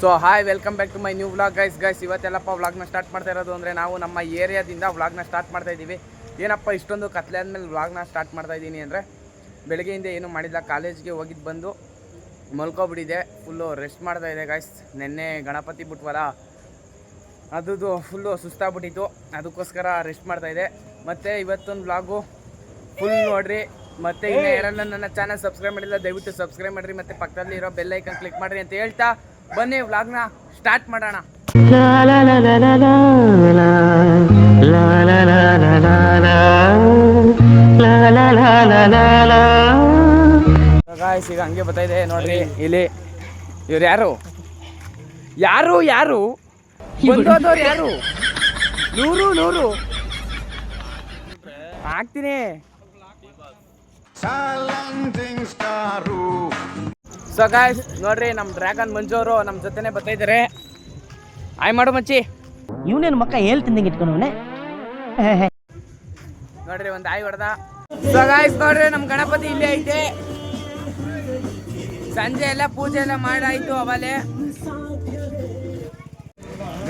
So hi welcome back to my new vlog guys guys ಇವತ್ತೆಲ್ಲಪ್ಪ ವ್ಲಾಗ್ನ start ಮಾಡ್ತಾ ಇರೋದು ಅಂದರೆ ನಾವು ನಮ್ಮ ಏರಿಯಾದಿಂದ ವ್ಲಾಗ್ನ ಸ್ಟಾರ್ಟ್ ಮಾಡ್ತಾ ಇದ್ದೀವಿ. ಏನಪ್ಪ, ಇಷ್ಟೊಂದು ಕತ್ಲೆ ಆದಮೇಲೆ ವ್ಲಾಗ್ನ ಸ್ಟಾರ್ಟ್ ಮಾಡ್ತಾ ಇದ್ದೀನಿ ಅಂದರೆ ಬೆಳಗ್ಗೆಯಿಂದ ಏನೂ ಮಾಡಿಲ್ಲ ಕಾಲೇಜ್ಗೆ ಹೋಗಿದ್ದು ಬಂದು ಮಲ್ಕೊಬಿಟ್ಟಿದೆ ಫುಲ್ಲು ರೆಸ್ಟ್ ಮಾಡ್ತಾ ಇದೆ ಗೈಸ್ ನಿನ್ನೆ ಗಣಪತಿ ಬಿಟ್ವಲ್ಲ ಅದು ಫುಲ್ಲು ಸುಸ್ತಾಗ್ಬಿಟ್ಟಿತ್ತು. ಅದಕ್ಕೋಸ್ಕರ ರೆಸ್ಟ್ ಮಾಡ್ತಾ ಇದೆ ಮತ್ತು ಇವತ್ತೊಂದು ವ್ಲಾಗು ಫುಲ್ ನೋಡ್ರಿ. ಮತ್ತೆ ಇನ್ನು ಯಾರನ್ನ ನನ್ನ ಚಾನಲ್ ಸಬ್ಸ್ಕ್ರೈಬ್ ಮಾಡಿಲ್ಲ, ದಯವಿಟ್ಟು ಸಬ್ಸ್ಕ್ರೈಬ್ ಮಾಡ್ರಿ. ಮತ್ತೆ ಪಕ್ಕದಲ್ಲಿ ಇರೋ ಬೆಲ್ ಐಕನ್ ಕ್ಲಿಕ್ ಮಾಡಿರಿ ಅಂತ ಹೇಳ್ತಾ ಬನ್ನಿ ವ್ಲಾಗ್ನ ಸ್ಟಾರ್ಟ್ ಮಾಡೋಣ ಈಗ ಹಂಗೆ ಬರ್ತಾ ಇದೆ ನೋಡ್ರಿ ಇಲ್ಲಿ ಇವ್ರು ಯಾರು ಯಾರು ಯಾರು ಬಂದೋದವ್ರು ಯಾರು ನೂರು ನೂರು ಹಾಕ್ತೀನಿ ಸೊ ಗಾಯ್ಸ್ ನೋಡ್ರಿ ನಮ್ಮ ಡ್ರ್ಯಾಗನ್ ಮಂಜು ಅವರು ನಮ್ಮ ಜೊತೆನೆ ಬರ್ತಾ ಇದ್ದಾರೆ ಆಯ್ ಮಾಡು ಮಚ್ಚಿ. ಇವನೇನು ಮಕ್ಕ ಹೇಳ್ತಿದ್ದಂಗೆ ಇಟ್ಕೊಂಡವನೆ ನೋಡ್ರಿ ಒಂದು ಆಯ್ ಹೊಡೆದ. ಸೊ ಗಾಯ್ಸ್ ನೋಡ್ರಿ ನಮ್ಮ ಗಣಪತಿ ಇಲ್ಲೇ ಐತೆ. ಸಂಜೆ ಎಲ್ಲ ಪೂಜೆ ಎಲ್ಲ ಮಾಡಾಯ್ತು ಅವಲೇ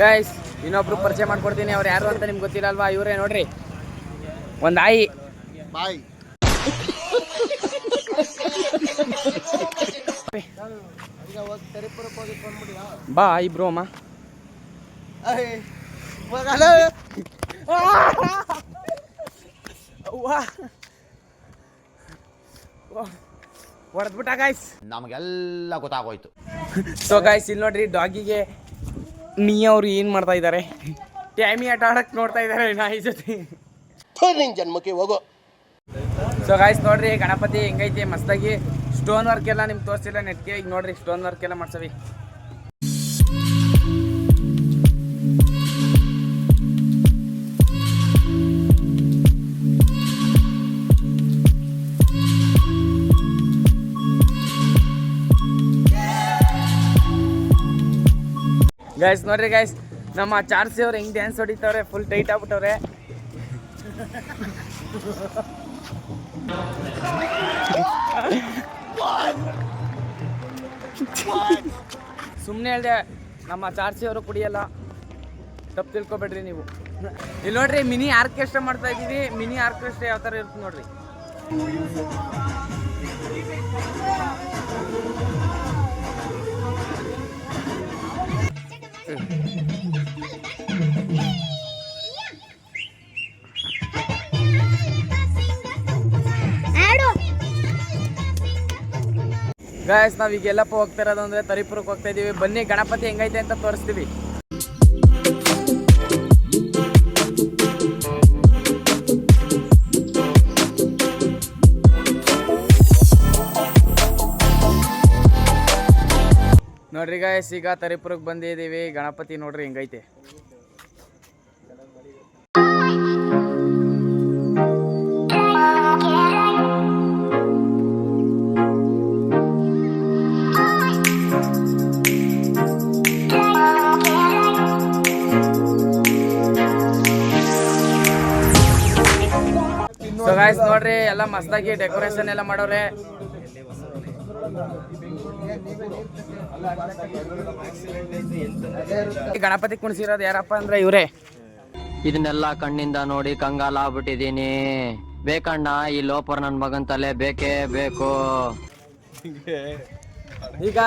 ಗಾಯ್ಸ್ ಇನ್ನೊಬ್ರು ಪರಿಚಯ ಮಾಡ್ಕೊಡ್ತೀನಿ. ಅವ್ರು ಯಾರು ಅಂತ ನಿಮ್ಗೆ ಗೊತ್ತಿಲ್ಲಲ್ವಾ? ಇವರೇ ನೋಡ್ರಿ. ಒಂದು ಆಯಿ. ಬಾಯ್ ಬಾ ಇಬ್ರು ಬ್ರೋ ಅಮ್ಮ ಹೊಡೆದ್ಬಿಟ್ಟ ಗಾಯ್ಸ್ ನಮಗೆಲ್ಲ ಗೊತ್ತಾಗೋಯ್ತು. ಸೊ ಗಾಯ್ಸ್ ಇಲ್ಲಿ ನೋಡ್ರಿ ಡಾಗಿಗೆ ನೀ ಅವ್ರು ಏನು ಮಾಡ್ತಾ ಇದ್ದಾರೆ? ಟ್ಯಾಮಿ ಆಟ ಆಡಕ್ ನೋಡ್ತಾ ಇದ್ದಾರೆ ನಾಯಿ ಜೊತೆ. ನಿನ್ ಜನ್ಮಕ್ಕೆ ಹೋಗೋ. ಸೊ ಗಾಯ್ಸ್ ನೋಡ್ರಿ ಗಣಪತಿ ಹೆಂಗೈತೆ? ಮಸ್ತಾಗಿ. ಸ್ಟೋನ್ ವರ್ಕ್ ಎಲ್ಲ ನಿಮ್ಗೆ ತೋರಿಸಿಲ್ಲ ನೆಟ್ಗೆ. ಈಗ ನೋಡ್ರಿ, ಸ್ಟೋನ್ ವರ್ಕ್ ಎಲ್ಲ ಮಾಡ್ಸವಿ. ಗೈಸ್ ನೋಡ್ರಿ ಗೈಸ್ ನಮ್ಮ ಚಾರ್ಸಿ ಅವ್ರು ಹೆಂಗ್ ಡ್ಯಾನ್ಸ್ ಹೊಡಿತವ್ರೆ ಫುಲ್ ಟೈಟ್ ಆಗ್ಬಿಟ್ಟವ್ರೆ. ಸುಮ್ಮನೆ ಹೇಳ್ದೆ ನಮ್ಮ ಚಾರ್ಸಿ ಅವರು ಕುಡಿಯಲ್ಲ. ತಪ್ಪು ತಿಳ್ಕೊಬೇಡ್ರಿ ನೀವು. ಇಲ್ಲಿ ನೋಡ್ರಿ ಮಿನಿ ಆರ್ಕೆಸ್ಟ್ರಾ ಮಾಡ್ತಾ ಇದೀವಿ ಮಿನಿ ಆರ್ಕೆಸ್ಟ್ರಾ ಯಾವ ಥರ ಇರುತ್ತೆ ನೋಡ್ರಿ. ಗಾಯಸ್ ನಾವ್ ಈಗ ಎಲ್ಲಪ್ಪ ಹೋಗ್ತಾ ಇರೋದು ಅಂದ್ರೆ ತರಿಪುರಕ್ಕೆ ಹೋಗ್ತಾ ಇದೀವಿ. ಬನ್ನಿ, ಗಣಪತಿ ಹೆಂಗೈತೆ ಅಂತ ತೋರಿಸ್ತೀವಿ. ನೋಡ್ರಿ ಗಾಯಸ್ ಈಗ ತರಿಪುರಕ್ಕೆ ಬಂದಿದ್ದೀವಿ. ಗಣಪತಿ ನೋಡ್ರಿ ಹೆಂಗೈತೆ. ಗಾಯ್ಸ್ ನೋಡ್ರಿ ಎಲ್ಲ ಮಸ್ತಾಗಿ ಡೆಕೋರೇಷನ್ ಎಲ್ಲ ಮಾಡೋರೆ. ಗಣಪತಿ ಕುಣಿಸಿರೋದು ಯಾರಪ್ಪ ಅಂದ್ರೆ ಇವರೇ. ಇದನ್ನೆಲ್ಲ ಕಣ್ಣಿಂದ ನೋಡಿ ಕಂಗಾಲ ಆಗ್ಬಿಟ್ಟಿದೀನಿ ಬೇಕಣ್ಣ ಈ ಲೋಪರ್ ನನ್ ಮಗನ್ ತಲೆ ಬೇಕೇ ಬೇಕು. ಈಗ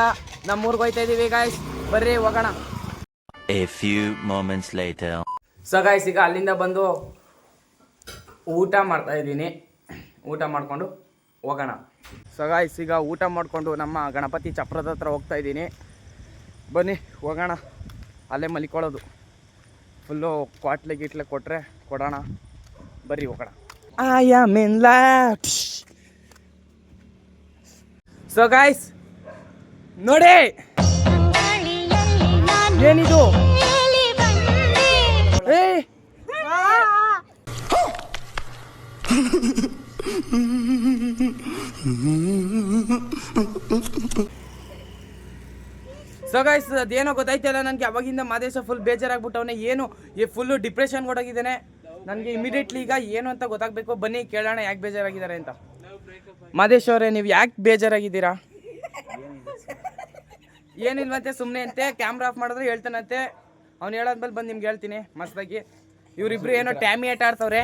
ನಮ್ಮೂರ್ಗೆ ಹೋಯ್ತಾ ಇದೀವಿ ಗಾಯ್ಸ್ ಬರ್ರಿ ಹೋಗೋಣ. A few moments later. So guys ಈಗ ಅಲ್ಲಿಂದ ಬಂದು ಊಟ ಮಾಡ್ತಾ ಇದ್ದೀನಿ. ಊಟ ಮಾಡಿಕೊಂಡು ಹೋಗೋಣ. ಗಾಯ್ಸ್ ಈಗ ಊಟ ಮಾಡಿಕೊಂಡು ನಮ್ಮ ಗಣಪತಿ ಚಪ್ರದ ಹತ್ರ ಹೋಗ್ತಾ ಇದ್ದೀನಿ. ಬನ್ನಿ, ಹೋಗೋಣ. ಅಲ್ಲೇ ಮಲಿಕೊಳ್ಳೋದು. ಫುಲ್ಲು ಕ್ವಾಟ್ಲೆ ಗಿಟ್ಲೆ ಕೊಟ್ಟರೆ ಕೊಡೋಣ. ಬರ್ರಿ ಹೋಗೋಣ. ಇನ್ ಮೆನ್ಲ ಸೊ ಗಾಯ್ಸ್ ನೋಡಿ. ಏನಿದು? ಸೊ ಗೈಸ್ ಅದೇನೋ ಗೊತ್ತಾಯ್ತಲ್ಲ ನನಗೆ ಅವಾಗಿಂದ ಮಾದೇಶ ಫುಲ್ ಬೇಜಾರಾಗ್ಬಿಟ್ಟವನೇ. ಏನು ಈ ಫುಲ್ಲು ಡಿಪ್ರೆಷನ್ ಕೊಡೋಗಿದ್ದಾನೆ ನನಗೆ ಇಮಿಡಿಯೇಟ್ಲಿ ಈಗ ಏನು ಅಂತ ಗೊತ್ತಾಗಬೇಕು. ಬನ್ನಿ ಕೇಳೋಣ ಯಾಕೆ ಬೇಜಾರಾಗಿದ್ದಾರೆ ಅಂತ. ಮಾದೇಶ್ ಅವರೇ ನೀವು ಯಾಕೆ ಬೇಜಾರಾಗಿದ್ದೀರಾ? ಏನಿಲ್ವಂತೆ ಸುಮ್ಮನೆ ಅಂತೆ ಕ್ಯಾಮ್ರಾ ಆಫ್ ಮಾಡಿದ್ರೆ ಹೇಳ್ತಾನಂತೆ. ಅವ್ನು ಹೇಳೋದ್ಮೇಲೆ ಬಂದು ನಿಮ್ಗೆ ಹೇಳ್ತೀನಿ ಮಸ್ತಾಗಿ. ಇವರಿಬ್ರು ಏನೋ ಟ್ಯಾಮಿ ಆಟ ಆಡ್ತವ್ರೆ.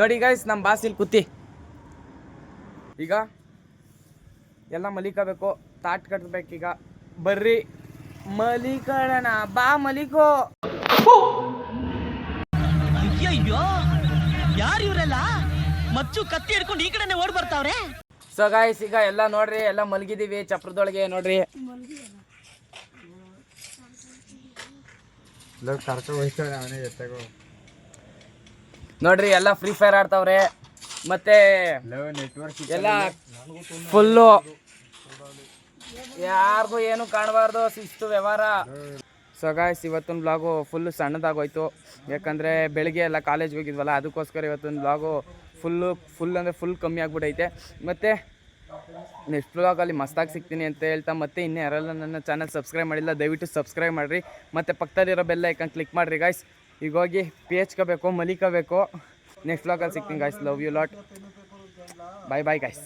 ನೋಡಿ ಗಾಯ್ಸ್ ನಮ್ಮ ಬಾಸಿಲ್ ಇಲ್ಲಿ ಕೂತಿ ಈಗ ಎಲ್ಲ ಮಲಿಕಬೇಕು ತಾಟ್ ಕಟ್ಬೇಕೀಗ ಬರ್ರಿ. ಮಲಿಕಳಣ ಬಾ ಮಲಿಕೋ. ಅಯ್ಯಯ್ಯೋ ಯಾರು ಇವರೆಲ್ಲ? ಮಚ್ಚು ಕತ್ತಿ ಹಿಡ್ಕೊಂಡು ಈ ಕಡೆನೆ ಓಡ್ ಬರ್ತಾವ್ರೆ? ಸೊ ಗಾಯ್ಸ್ ಈಗ ಎಲ್ಲ ನೋಡ್ರಿ ಎಲ್ಲ ಮಲಗಿದೀವಿ ಚಪ್ರದೊಳಗೆ ನೋಡ್ರಿ. ನೋಡ್ರಿ ಎಲ್ಲ ಫ್ರೀ ಫೈರ್ ಆಡ್ತಾವ್ರೆ. ಮತ್ತೆ ಎಲ್ಲ ಫುಲ್ಲು ಯಾರಿಗೂ ಏನು ಕಾಣಬಾರ್ದು ಶಿಸ್ತು ವ್ಯವಹಾರ. ಸೊ ಗಾಯ್ಸ್ ಇವತ್ತೊಂದು ಬ್ಲಾಗು ಫುಲ್ಲು ಸಣ್ಣದಾಗೋಯ್ತು. ಯಾಕಂದರೆ ಬೆಳಿಗ್ಗೆ ಎಲ್ಲ ಕಾಲೇಜ್ಗೆ ಹೋಗಿದ್ವಲ್ಲ ಅದಕ್ಕೋಸ್ಕರ ಇವತ್ತೊಂದು ಬ್ಲಾಗು ಫುಲ್ಲು ಫುಲ್ ಅಂದರೆ ಫುಲ್ ಕಮ್ಮಿ ಆಗಿಬಿಟ್ಟೈತೆ ಮತ್ತು ನೆಕ್ಸ್ಟ್ ಬ್ಲಾಗಲ್ಲಿ ಮಸ್ತಾಗಿ ಸಿಗ್ತೀನಿ ಅಂತ ಹೇಳ್ತಾ ಮತ್ತೆ ಇನ್ನೂ ಯಾರೆಲ್ಲ ನನ್ನ ಚಾನಲ್ ಸಬ್ಸ್ಕ್ರೈಬ್ ಮಾಡಿಲ್ಲ ದಯವಿಟ್ಟು ಸಬ್ಸ್ಕ್ರೈಬ್ ಮಾಡಿರಿ. ಮತ್ತು ಪಕ್ಕದಲ್ಲಿರೋ ಬೆಲ್ಲ ಐಕನ್ ಕ್ಲಿಕ್ ಮಾಡಿರಿ ಗಾಯ್ಸ್ ಈಗ ಹೋಗಿ ಪಿ ಎಚ್ಕೋಬೇಕು ಮಲಿಕೋಬೇಕು. ನೆಕ್ಸ್ಟ್ ಬ್ಲಾಗಲ್ಲಿ ಸಿಗ್ತೀನಿ guys love you lot bye bye guys